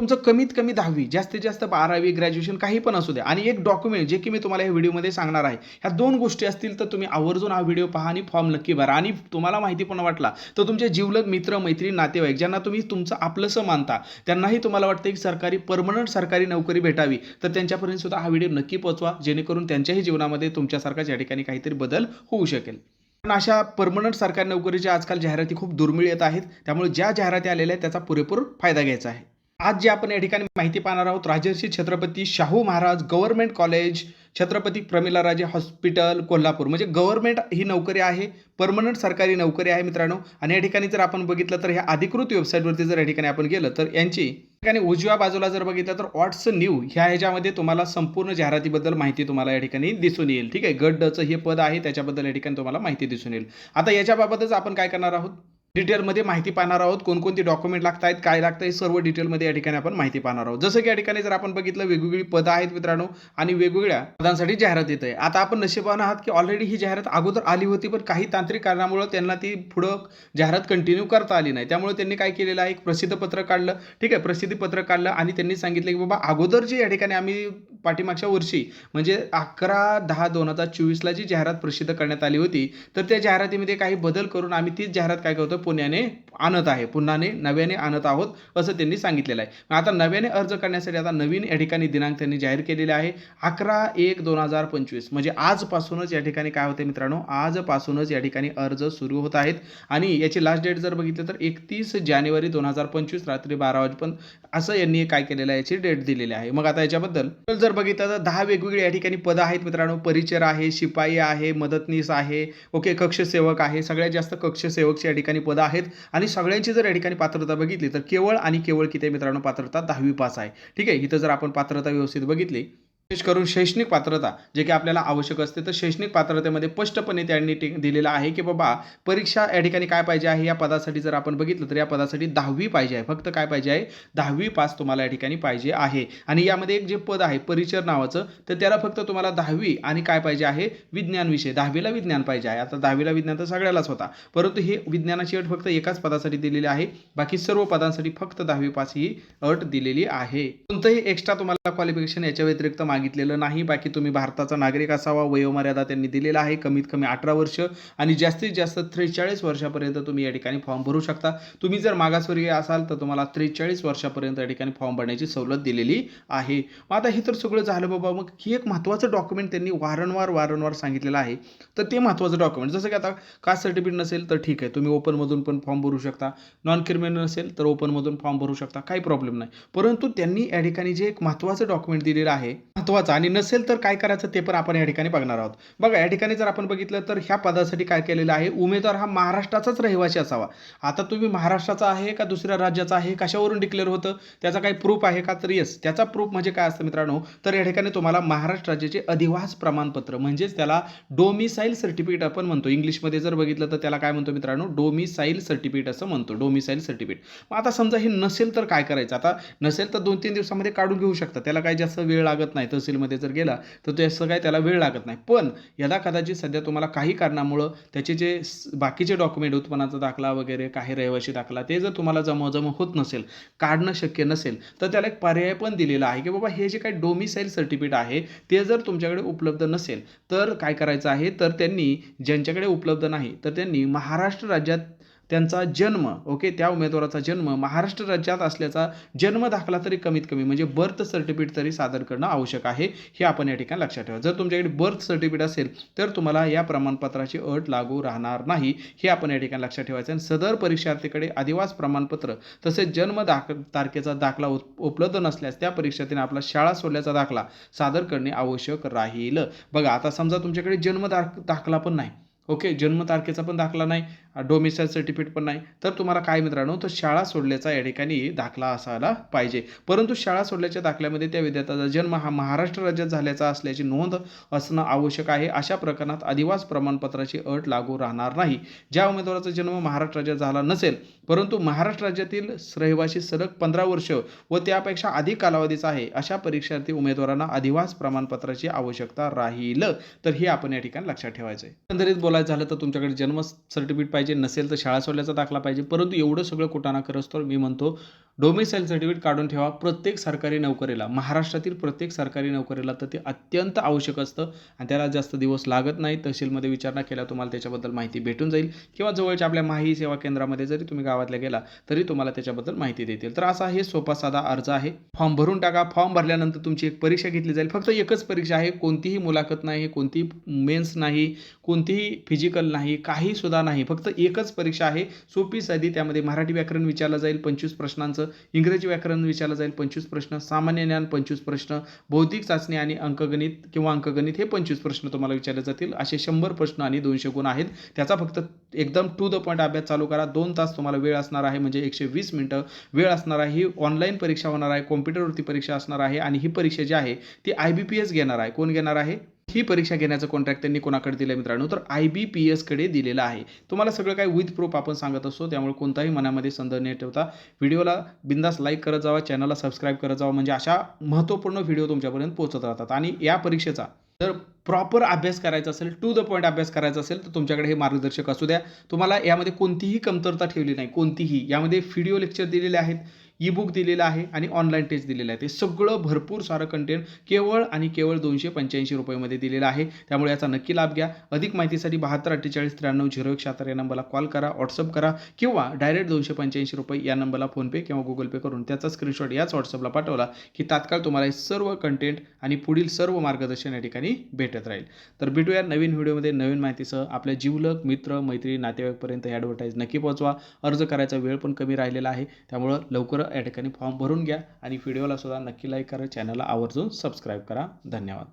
तुमचं कमीत कमी दहावी जास्तीत जास्त बारावी ग्रॅज्युएशन काही पण असू द्या. आणि एक डॉक्युमेंट जे की मी तुम्हाला या व्हिडिओमध्ये सांगणार आहे. ह्या दोन गोष्टी असतील तर तुम्ही आवर्जून हा व्हिडिओ पहा आणि फॉर्म नक्की भरा. आणि तुम्हाला माहिती पण वाटला तर तुमचे जीवलग मित्र मैत्रीण नातेवाईक ज्यांना तुम्ही तुमचं आपलंसं मानता त्यांनाही तुम्हाला वाटतं की सरकारी परमनंट सरकारी नोकरी भेटावी तर त्यांच्यापर्यंत सुद्धा हा व्हिडिओ नक्की पोहोचवा. जेणेकरून त्यांच्याही जीवनामध्ये तुमच्यासारखाच या ठिकाणी काहीतरी बदल होऊ शकेल. पण अशा परमनंट सरकारी नोकरीच्या आजकाल जाहिराती खूप दुर्मिळ येत आहेत. त्यामुळे ज्या जाहिराती आलेल्या आहेत त्याचा पुरेपूर फायदा घ्यायचा आहे. आज जे आपण या ठिकाणी माहिती पाहणार आहोत Rajarshi Chhatrapati Shahu Maharaj government college Chhatrapati Pramilaraje hospital Kolhapur. म्हणजे गव्हर्नमेंट ही नोकरी आहे परमनंट सरकारी नोकरी आहे मित्रांनो. आणि या ठिकाणी जर आपण बघितलं तर ह्या अधिकृत वेबसाईटवरती जर या ठिकाणी आपण गेलं तर यांची ठिकाणी उजव्या बाजूला जर बघितलं तर व्हॉट्स न्यू ह्या ह्याच्यामध्ये तुम्हाला संपूर्ण जाहिरातीबद्दल माहिती तुम्हाला या ठिकाणी दिसून येईल. ठीक आहे? गट डचं हे पद आहे त्याच्याबद्दल या ठिकाणी तुम्हाला माहिती दिसून येईल. आता याच्याबाबतच आपण काय करणार आहोत? डिटेलमध्ये माहिती पाहणार आहोत कोणकोणती डॉक्युमेंट लागत आहेत काय लागतं हे सर्व डिटेलमध्ये या ठिकाणी आपण माहिती पाहणार आहोत. जसं की या ठिकाणी जर आपण बघितलं वेगवेगळी पदं आहेत मित्रांनो आणि वेगवेगळ्या पदांसाठी जाहिरात येत आहे. आता आपण नशिबानं आहात की ऑलरेडी ही जाहिरात अगोदर आली होती पण काही तांत्रिक कारणामुळे त्यांना ती पुढं जाहिरात कंटिन्यू करता आली नाही. त्यामुळे त्यांनी काय केलेलं आहे एक प्रसिद्ध काढलं. ठीक आहे प्रसिद्धीपत्र काढलं आणि त्यांनी सांगितलं की बाबा अगोदर जे या ठिकाणी आम्ही पाठीमागच्या वर्षी म्हणजे अकरा दहा दोन हजार चोवीसला जी जाहिरात प्रसिद्ध करण्यात आली होती तर त्या जाहिरातीमध्ये काही बदल करून आम्ही तीच जाहिरात काय करतो पुण्याने आणत आहे. पुन्हाने नव्याने आणत आहोत असं त्यांनी सांगितलेलं आहे. मग आता नव्याने अर्ज करण्यासाठी आता नवीन या ठिकाणी दिनांक त्यांनी जाहीर केलेले आहे. अकरा एक दोन हजार पंचवीस म्हणजे आजपासूनच या ठिकाणी काय होते मित्रांनो? आजपासूनच या ठिकाणी अर्ज सुरू होत आहेत. आणि याची लास्ट डेट जर बघितलं तर एकतीस जानेवारी दोन हजार पंचवीस रात्री बारा वाजेपर्यंत असं यांनी काय केलेलं आहे याची डेट दिलेली आहे. मग आता याच्याबद्दल जर बघितलं तर दहा वेगवेगळी या ठिकाणी पदं आहेत मित्रांनो. परिचर आहे शिपाई आहे मदतनीस आहे ओके कक्षसेवक आहे. सगळ्यात जास्त कक्षसेवकची या ठिकाणी पदं आहेत. आणि सगळ्यांची जर या ठिकाणी पात्रता बघितली तर केवळ आणि केवळ किती मित्रांनो? पात्रता दहावी पास आहे. ठीक आहे? इथं जर आपण पात्रता व्यवस्थित बघितली विशेष करून शैक्षणिक पात्रता जे की आपल्याला आवश्यक असते तर शैक्षणिक पात्रतेमध्ये स्पष्टपणे त्यांनी टे- दिलेलं आहे की बाबा परीक्षा या ठिकाणी काय पाहिजे आहे? या पदासाठी जर आपण बघितलं तर या पदासाठी दहावी पाहिजे आहे. फक्त काय पाहिजे आहे? दहावी पास तुम्हाला या ठिकाणी पाहिजे आहे. आणि यामध्ये एक जे पद आहे परिचर नावाचं तर त्याला फक्त तुम्हाला दहावी आणि काय पाहिजे आहे? विज्ञान विषय. दहावीला विज्ञान पाहिजे आहे. आता दहावीला विज्ञान तर सगळ्यालाच होता. परंतु हे विज्ञानाची अट फक्त एकाच पदासाठी दिलेली आहे. बाकी सर्व पदांसाठी फक्त दहावी पास ही अट दिलेली आहे. कोणतंही एक्स्ट्रा तुम्हाला क्वालिफिकेशन याच्या व्यतिरिक्त मागितलेलं नाही. बाकी तुम्ही भारताचा नागरिक असावा. वयोमर्यादा त्यांनी दिलेला आहे. कमीत कमी अठरा वर्ष आणि जास्तीत जास्त त्रेचाळीस वर्षापर्यंत तुम्ही या ठिकाणी फॉर्म भरू शकता. तुम्ही जर मागासवर्गीय असाल तर तुम्हाला त्रेचाळीस वर्षापर्यंत या ठिकाणी फॉर्म भरण्याची सवलत दिलेली आहे. मग आता हे तर सगळं झालं बाबा. मग ही एक महत्त्वाचं डॉक्युमेंट त्यांनी वारंवार वारंवार सांगितलेलं आहे. तर ते महत्त्वाचं डॉक्युमेंट जसं की आता कास्ट सर्टिफिकेट नसेल तर ठीक आहे. तुम्ही ओपनमधून पण फॉर्म भरू शकता. नॉन क्रिमिनल नसेल तर ओपनमधून फॉर्म भरू शकता. काही प्रॉब्लेम नाही. परंतु त्यांनी या ठिकाणी जे एक महत्त्वाचं डॉक्युमेंट दिलेलं आहे महत्त्वाचा आणि नसेल तर काय करायचं ते पण आपण या ठिकाणी बघणार आहोत. बघा या ठिकाणी जर आपण बघितलं तर ह्या पदासाठी काय केलेलं आहे? उमेदवार हा महाराष्ट्राचाच रहिवासी असावा. आता तुम्ही महाराष्ट्राचा आहे का दुसऱ्या राज्याचा आहे? कशावरून डिक्लेअर होतं? त्याचा काही प्रूफ आहे का? तर येस त्याचा प्रूफ म्हणजे काय असतं मित्रांनो? तर या ठिकाणी तुम्हाला महाराष्ट्र राज्याचे अधिवास प्रमाणपत्र म्हणजेच त्याला डोमिसाईल सर्टिफिकेट आपण म्हणतो. इंग्लिशमध्ये जर बघितलं तर त्याला काय म्हणतो मित्रांनो? डोमिसाईल सर्टिफिकेट असं म्हणतो. डोमिसाईल सर्टिफिकेट मग आता समजा हे नसेल तर काय करायचं? आता नसेल तर दोन तीन दिवसामध्ये काढून घेऊ शकता. त्याला काही जास्त वेळ लागत नाही. तहसीलमध्ये जर गेला तर त्याचं काय त्याला वेळ लागत नाही. पण यदा कदाचित सध्या तुम्हाला काही कारणामुळं त्याचे जे बाकीचे डॉक्युमेंट उत्पन्नाचा दाखला वगैरे काही रहिवाशी दाखला ते जर तुम्हाला जमवाजमव होत नसेल काढणं शक्य नसेल तर त्याला एक पर्याय पण दिलेला आहे की बाबा हे जे काही डोमिसाईल सर्टिफिकेट आहे ते जर तुमच्याकडे उपलब्ध नसेल तर काय करायचं आहे? तर त्यांनी ज्यांच्याकडे उपलब्ध नाही तर त्यांनी महाराष्ट्र राज्यात त्यांचा जन्म ओके? त्या उमेदवाराचा जन्म महाराष्ट्र राज्यात असल्याचा जन्म दाखला तरी कमीत कमी म्हणजे बर्थ सर्टिफिकेट तरी सादर करणं आवश्यक आहे हे आपण या ठिकाणी लक्षात ठेवा. जर तुमच्याकडे बर्थ सर्टिफिकेट असेल तर तुम्हाला या प्रमाणपत्राची अट लागू राहणार नाही हे आपण या ठिकाणी लक्षात ठेवायचं आणि सदर परीक्षार्थीकडे अधिवास प्रमाणपत्र तसेच जन्म दाख तारखेचा दाखला उप- उपलब्ध नसल्यास त्या परीक्षार्थीने आपला शाळा सोडल्याचा दाखला सादर करणे आवश्यक राहील. बघा आता समजा तुमच्याकडे जन्म दाख दाखला पण नाही ओके? जन्मतारखेचा पण दाखला नाही डोमिसाईल सर्टिफिकेट पण नाही. तर तुम्हाला काय मित्रांनो तर शाळा सोडल्याचा या ठिकाणी दाखला असायला पाहिजे. परंतु शाळा सोडल्याच्या दाखल्यामध्ये त्या विद्यार्थ्याचा जन्म हा महाराष्ट्र राज्यात झाल्याचा असल्याची नोंद असणं आवश्यक आहे. अशा प्रकरणात अधिवास प्रमाणपत्राची अट लागू राहणार नाही. ज्या उमेदवाराचा जन्म महाराष्ट्र राज्यात झाला नसेल परंतु महाराष्ट्र राज्यातील रहिवासी सलग पंधरा वर्ष व त्यापेक्षा अधिक कालावधीचा आहे अशा परीक्षार्थी उमेदवारांना अधिवास प्रमाणपत्राची आवश्यकता राहील. तर हे आपण या ठिकाणी लक्षात ठेवायचं आहे एकंदरीत बोलायचं झालं तर तुमच्याकडे जन्म सर्टिफिकेट पाहिजे नसेल तर शाळा सोडल्याचा दाखला पाहिजे. परंतु एवढं सगळं कुटाणा करत तर मी म्हणतो डोमिसाईल सर्टिफिकेट काढून ठेवा. प्रत्येक सरकारी नोकरीला महाराष्ट्रातील प्रत्येक सरकारी नोकरीला तर ते अत्यंत आवश्यक असतं. आणि त्याला जास्त दिवस लागत नाही. तहसीलमध्ये विचारणा केला तुम्हाला त्याच्याबद्दल माहिती भेटून जाईल. किंवा जवळच्या आपल्या माही सेवा केंद्रामध्ये जरी तुम्ही गावातल्या गेला तरी तुम्हाला त्याच्याबद्दल माहिती देतील. तर असा हे सोपा साधा अर्ज आहे. फॉर्म भरून टाका. फॉर्म भरल्यानंतर तुमची एक परीक्षा घेतली जाईल. फक्त एकच परीक्षा आहे. कोणतीही मुलाखत नाही कोणतीही मेन्स नाही कोणतीही फिजिकल नाही काही सुद्धा नाही. फक्त एकच परीक्षा आहे. सोपी साधी त्यामध्ये मराठी व्याकरण विचारलं जाईल पंचवीस प्रश्नांचं. इंग्रजी व्याकरण विचारलं जाईल पंचवीस प्रश्न. सामान्य ज्ञान पंचवीस प्रश्न. बौद्धिक चाचणी आणि अंकगणित किंवा अंकगणित हे पंचवीस प्रश्न तुम्हाला विचारले जातील. असे शंभर प्रश्न आणि दोनशे गुण आहेत. त्याचा फक्त एकदम टू द पॉईंट अभ्यास चालू करा. दोन तास तुम्हाला वेळ असणार आहे म्हणजे एकशे वीस मिनटं वेळ असणार आहे. ही ऑनलाईन परीक्षा होणार आहे कॉम्प्युटरवरती परीक्षा असणार आहे आणि ही परीक्षा जी आहे ती आय बी पी एस घेणार आहे. कोण घेणार आहे? ही परीक्षा घेण्याचं कॉन्ट्रॅक्ट त्यांनी कोणाकडे दिलं मित्रांनो? तर आय बी पी एसकडे दिलेलं आहे. तुम्हाला सगळं काय विथ प्रूफ आपण सांगत असतो त्यामुळे कोणताही मनामध्ये संदर्भ न ठेवता व्हिडिओला बिंदास लाईक करत जावा चॅनलला सबस्क्राईब करत जावा म्हणजे अशा महत्त्वपूर्ण व्हिडिओ तुमच्यापर्यंत पोहोचत राहतात. आणि या परीक्षेचा जर प्रॉपर अभ्यास करायचा असेल टू द पॉईंट अभ्यास करायचा असेल तर तुमच्याकडे हे मार्गदर्शक असू द्या. तुम्हाला यामध्ये कोणतीही कमतरता ठेवली नाही कोणतीही. यामध्ये व्हिडिओ लेक्चर दिलेले आहेत. ई बुक दिलेलं आहे आणि ऑनलाईन टेस्ट दिलेलं आहे. ते सगळं भरपूर सारं कंटेंट केवळ आणि केवळ दोनशे पंच्याऐंशी रुपयामध्ये दिलेलं आहे. त्यामुळे याचा नक्की लाभ घ्या. अधिक माहितीसाठी बहात्तर अठ्ठेचाळीस त्र्याण्णव झिरो एक शहात्तर या नंबरला कॉल करा व्हॉट्सअप करा किंवा डायरेक्ट दोनशे पंच्याऐंशी रुपये या नंबरला फोनपे किंवा गुगल पे करून त्याचा स्क्रीनशॉट याच व्हॉट्सअपला पाठवला की तात्काळ तुम्हाला हे सर्व कंटेंट आणि पुढील सर्व मार्गदर्शन या ठिकाणी भेटत राहील. तर भेटूया नवीन व्हिडिओमध्ये नवीन माहितीसह. आपल्या जीवलक मित्र मैत्री नातेवाईकपर्यंत ॲडव्हर्टाईज नक्की पोहोचवा. अर्ज करायचा वेळ पण कमी राहिलेला आहे. त्यामुळं लवकर या ठिकाणी फॉर्म भरून घ्या आणि व्हिडिओला सुद्धा नक्की लाईक करा. चॅनलला आवर्जून सबस्क्राईब करा. धन्यवाद.